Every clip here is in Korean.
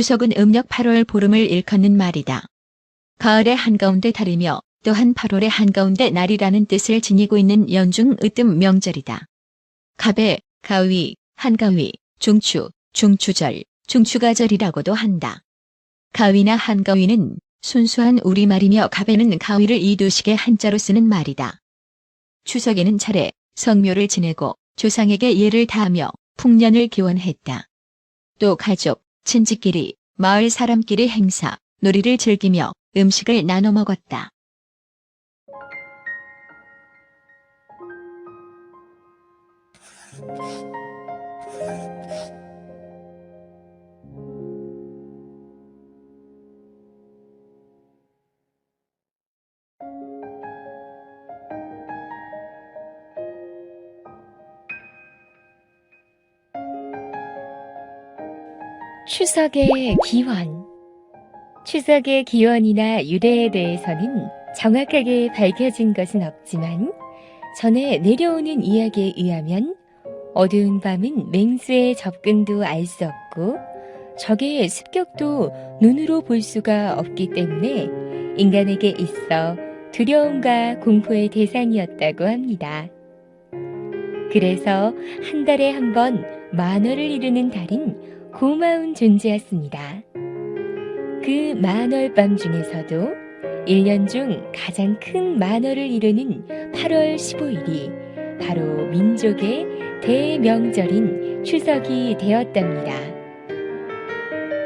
추석은 음력 8월 보름을 일컫는 말이다. 가을의 한가운데 달이며 또한 8월의 한가운데 날이라는 뜻을 지니고 있는 연중 으뜸 명절이다. 갑의 가위, 한가위, 중추, 중추절, 중추가절이라고도 한다. 가위나 한가위는 순수한 우리말이며 갑에는 가위를 이두식의 한자로 쓰는 말이다. 추석에는 차례, 성묘를 지내고 조상에게 예를 다하며 풍년을 기원했다. 또 가족, 친지끼리, 마을 사람끼리 행사, 놀이를 즐기며 음식을 나눠 먹었다. 추석의 기원 추석의 기원이나 유래에 대해서는 정확하게 밝혀진 것은 없지만 전에 내려오는 이야기에 의하면 어두운 밤은 맹수의 접근도 알 수 없고 적의 습격도 눈으로 볼 수가 없기 때문에 인간에게 있어 두려움과 공포의 대상이었다고 합니다. 그래서 한 달에 한 번 만월을 이루는 달인 고마운 존재였습니다. 그 만월밤 중에서도 1년 중 가장 큰 만월을 이루는 8월 15일이 바로 민족의 대명절인 추석이 되었답니다.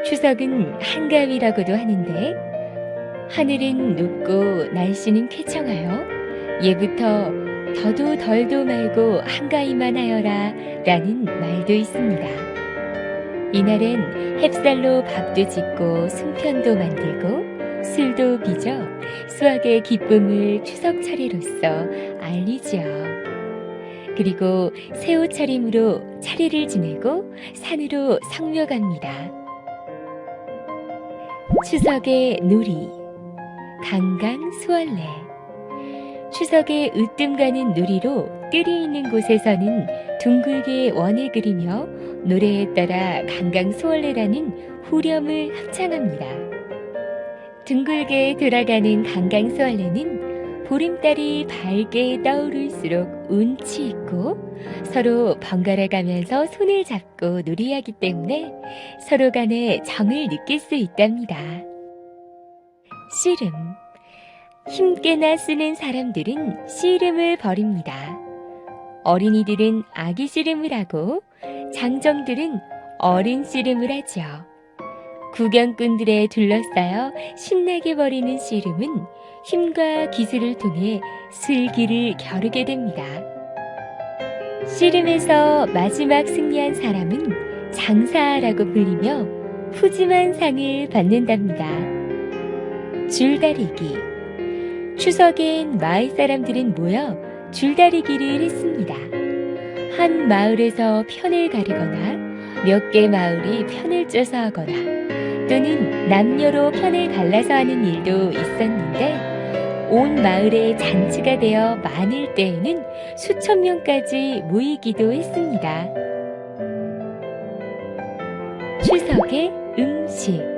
추석은 한가위라고도 하는데 하늘은 높고 날씨는 쾌청하여 예부터 더도 덜도 말고 한가위만 하여라 라는 말도 있습니다. 이날엔 햅쌀로 밥도 짓고 송편도 만들고 술도 빚어 수학의 기쁨을 추석 차례로서 알리죠. 그리고 새 옷 차림으로 차례를 지내고 산으로 성묘 갑니다. 추석의 놀이 강강 수월래 추석에 으뜸 가는 놀이로 뜰이 있는 곳에서는 둥글게 원을 그리며 노래에 따라 강강수월래라는 후렴을 합창합니다. 둥글게 돌아가는 강강수월래는 보름달이 밝게 떠오를수록 운치 있고 서로 번갈아 가면서 손을 잡고 놀이하기 때문에 서로 간의 정을 느낄 수 있답니다. 씨름 힘께나 쓰는 사람들은 씨름을 벌입니다. 어린이들은 아기 씨름을 하고 장정들은 어른 씨름을 하죠. 구경꾼들에 둘러싸여 신나게 벌이는 씨름은 힘과 기술을 통해 슬기를 겨루게 됩니다. 씨름에서 마지막 승리한 사람은 장사라고 불리며 푸짐한 상을 받는답니다. 줄다리기 추석엔 마을 사람들은 모여 줄다리기를 했습니다. 한 마을에서 편을 가르거나 몇 개 마을이 편을 쪄서 하거나 또는 남녀로 편을 갈라서 하는 일도 있었는데 온 마을에 잔치가 되어 많을 때에는 수천 명까지 모이기도 했습니다. 추석의 음식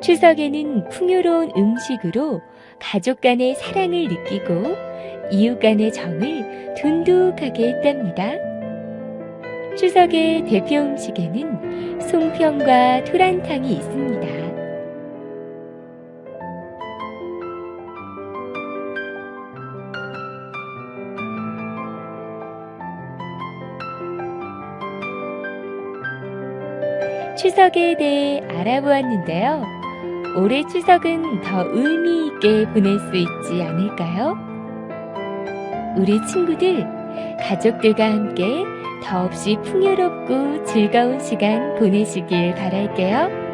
추석에는 풍요로운 음식으로 가족 간의 사랑을 느끼고 이웃 간의 정을 둔득하게 했답니다. 추석의 대표 음식에는 송편과 토란탕이 있습니다. 추석에 대해 알아보았는데요. 올해 추석은 더 의미 있게 보낼 수 있지 않을까요? 우리 친구들, 가족들과 함께 더없이 풍요롭고 즐거운 시간 보내시길 바랄게요.